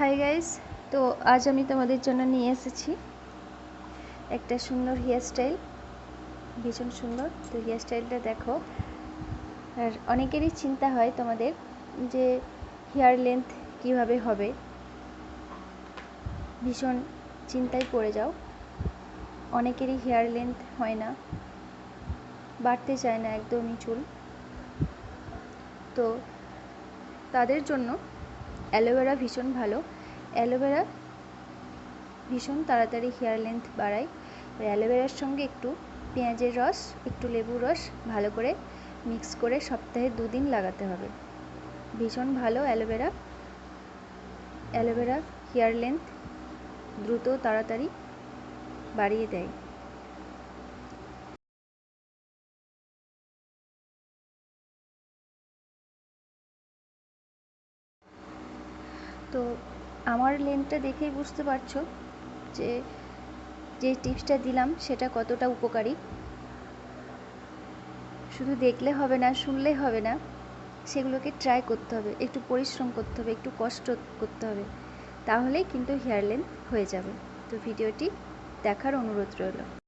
Hi guys তো আজ আমি তোমাদের জন্য নিয়ে এসেছি একটা সুন্দর হেয়ার স্টাইল ভীষণ সুন্দর। তো হেয়ার স্টাইলটা দেখো, আর অনেকেরই চিন্তা হয় তোমাদের যে হেয়ার লেন্থ কীভাবে হবে। ভীষণ চিন্তায় পড়ে যাও, অনেকেরই হেয়ার লেন্থ হয় না, বাড়তে চায় না একদমই চুল। তো তাদের জন্য অ্যালোভেরা ভীষণ ভালো। অ্যালোভেরা ভীষণ তাড়াতাড়ি হেয়ার লেন্থ বাড়ায়। অ্যালোভেরার সঙ্গে একটু পেঁয়াজের রস, একটু লেবুর রস ভালো করে মিক্স করে সপ্তাহে দুদিন লাগাতে হবে। ভীষণ ভালো অ্যালোভেরা। অ্যালোভেরা হেয়ার লেন্থ দ্রুত তাড়াতাড়ি বাড়িয়ে দেয়। তো আমার লেন্থটা দেখেই বুঝতে পারছ যে যে টিপসটা দিলাম সেটা কতটা উপকারী। শুধু দেখলে হবে না, শুনলে হবে না, সেগুলোকে ট্রাই করতে হবে, একটু পরিশ্রম করতে হবে, একটু কষ্ট করতে হবে, তাহলেই কিন্তু হেয়ার লেন্থ হয়ে যাবে। তো ভিডিওটি দেখার অনুরোধ রইল।